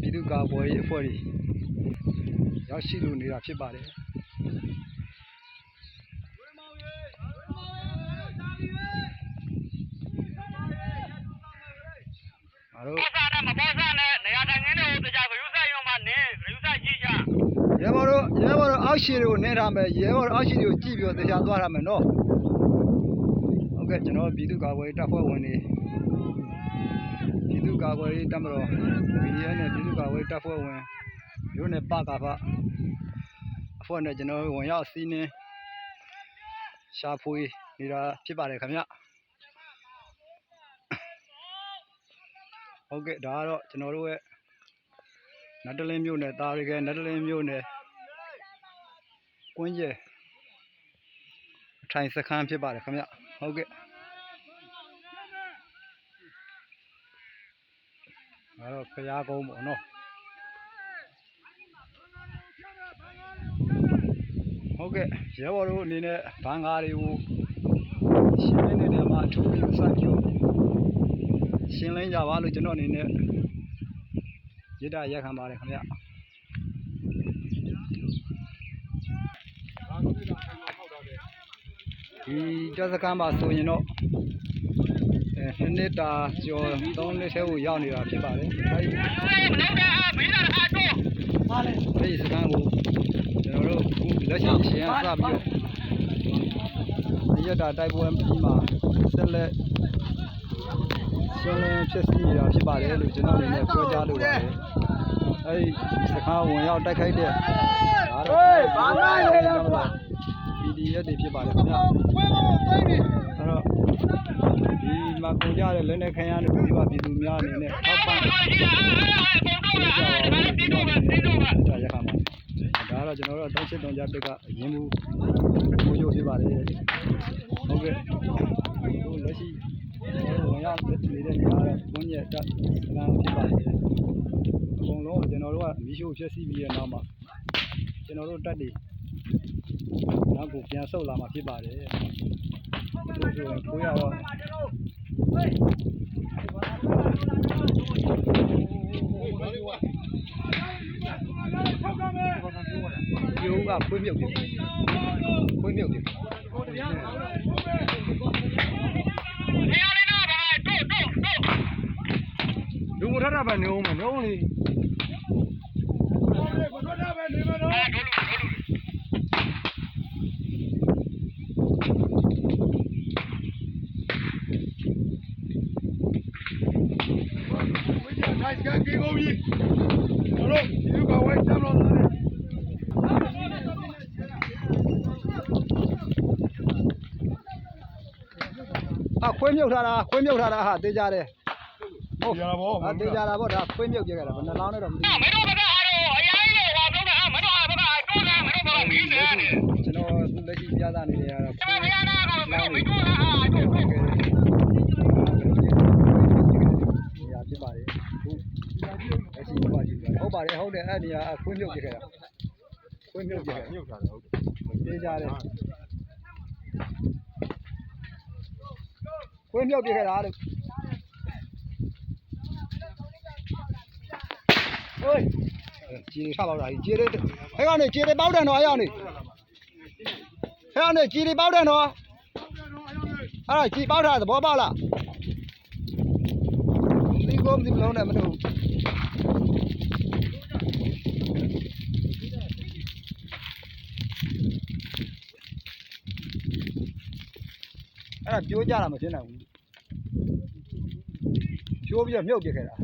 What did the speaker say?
ပြည်သူ့ကာကွယ်ရေးအဖွဲ့တွေရောက်ရှိလို့နေတာဖြစ်ပါတယ်အားတို့ပေါ်စားနဲ့မပေါ်စားနဲ့နေရာတိုင်းငင်းတွေကိုတရားကယူဆိုင်ရုံမှာနေယူဆိုင်ကြည့်ချရဲဘော်တို့ရဲဘော်တို့အောက်ရှိတွေကိုနင်းထားမယ်ရဲဘော်တို့အောက်ရှိတွေကိုကြည့်ပြီးတော့တရားသွားထားမယ်နော်ဟုတ်ကဲ့ကျွန်တော်ပြည်သူ့ကာကွယ်ရေးတပ်ဖွဲ့ဝင်တွေ ပြည်သူ့ကာကွယ်ရေးတပ်မတော် BDN နဲ့ပြည်သူ့ကာကွယ်ရေးတပ်ဖွဲ့ဝင်ရိုးနယ်ပကာဖအဖွဲ့နဲ့ကျွန်တော်ဝင်ရောက်စီးနင်းရှာဖွေနေတာဖြစ်ပါတယ်ခင်ဗျဟုတ်ကဲ့ဒါကတော့ကျွန်တော်တို့ရဲ့နတ်တလင်းမြို့နယ်တာရီကဲနတ်တလင်းမြို့နယ်ကွင်းကျဲအထိုင်စခန်းဖြစ်ပါတယ်ခင်ဗျဟုတ်ကဲ့ ဒါတော့ခရားကုန်းပေါ့နော်ဟုတ်ကဲ့ရဲဘော်တို့အနေနဲ့ဘန်ကားတွေကိုရှင်းလင်းနေတဲ့မှာအထူးပြုစပြီးတော့ရှင်းလင်းကြပါလို့ကျွန်တော်အနေနဲ့ရစ်တာရက်ခံပါတယ်ခင်ဗျဒီတက်စကမ်းပါဆိုရင်တော့အဲ နှစ်နှစ်တာကျော်သုံးနှစ်ထဲကိုရောက်နေတာဖြစ်ပါတယ်အဲဒီမလုပ်တဲ့အားမေးတာအားတော့အဲဒီစကမ်းကိုကျွန်တော်တို့အခုလက်ရှိရှင်းရစပြီးတော့ဒီရတာတိုက်ပွဲပြီးမှဆက်လက်ရှင်းလင်းဖြစ်စီနေတာဖြစ်ပါတယ်လို့ကျွန်တော်အနေနဲ့ပြောကြားလိုပါတယ်အဲဒီစကားဝင်ရောက်တိုက်ခိုက်တဲ့ဒါတော့ဟေးဘာမှမလုပ်ဘူး PDF တွေဖြစ်ပါတယ်ခင်ဗျာအဲ့တော့ဒီ မှာကုန်ကြတဲ့လက်နဲ့ခရမ်းတွေဒီပါပြည်သူများအနေနဲ့ထောက်ပံ့ပေးကြပါဦးဒီတော့ဒီတော့ဒါရခါမှာဒါကတော့ကျွန်တော်တို့တောင်းချစ်တောင်းကြတက်ကအရင်မူကိုရိုးဖြစ်ပါတယ်ဟုတ်ကဲ့ဟိုလက်ရှိဝင်ရောက်နေတဲ့နေရာကဘုန်းကြီးတက်စလမ်းဖြစ်ပါတယ်အကုန်လုံးကျွန်တော်တို့ကမီးရှို့ဖျက်ဆီးပြီးတဲ့နောက်မှာကျွန်တော်တို့တက်တွေနောက်ကိုပြန်ဆုတ်လာမှာဖြစ်ပါတယ်။ဒီဆိုရင်ကိုရတော့ ဒီဦးကဖွေးမြုပ်တယ်။ဖွေးမြုပ်တယ်နေရာလေးတော့ပါတော့တော့တော့။လူမထတာပဲနေအောင်မနေအောင်လေ အဲဒိုလူဒိုလူ ။ အခွေးမြုပ်ထားတာခွေးမြုပ်ထားတာဟာတေးကြတယ်။ဟုတ်ကြတာပေါ့။ဟာတေးကြတာပေါ့ဒါခွေးမြုပ်ပြခဲ့တာဘယ်နှလောင်းနဲ့တော့မသိဘူးမင်းတို့ကအားတော့အရင်ကြီးတော့ဘာပြောတာမင်းတို့အားကတိုးလာမင်းတို့ကမီးနေတယ်။ကျွန်တော်လက်ရှိပြသနေရတာကျွန်တော်ရတာကမင်းတို့မင်းတို့အားတော့တော့နေရာဖြစ်ပါတယ် ဟုတ်လက်ရှိပါကြည့်ဟုတ်ပါတယ်ဟုတ်တယ်အဲ့နေရာခွင်းမြုပ်ပြခဲ့တာခွင်းမြုပ်ပြခဲ့မြုပ်တာဟုတ်တယ်ကြတယ်ခွင်းမြုပ်ပြခဲ့တာလို့ဟိုးကြည်ထားပါလားကြည်လေးအဲ့ကောင်နေကြည်လေးပေါက်တယ်နော်အဲ့ကောင်နေအဲ့ကောင်နေကြည်လေးပေါက်တယ်နော်အဲ့ဒါကြည်ပေါက်တာသဘောပေါက်လားဒီကောမဒီမလုံးနဲ့မလို့ အဲ့ဒါပြိုးကြတာမဖြစ်နိုင်ဘူးပြိုးပြီးတော့မြုပ်ပြခဲ့တာ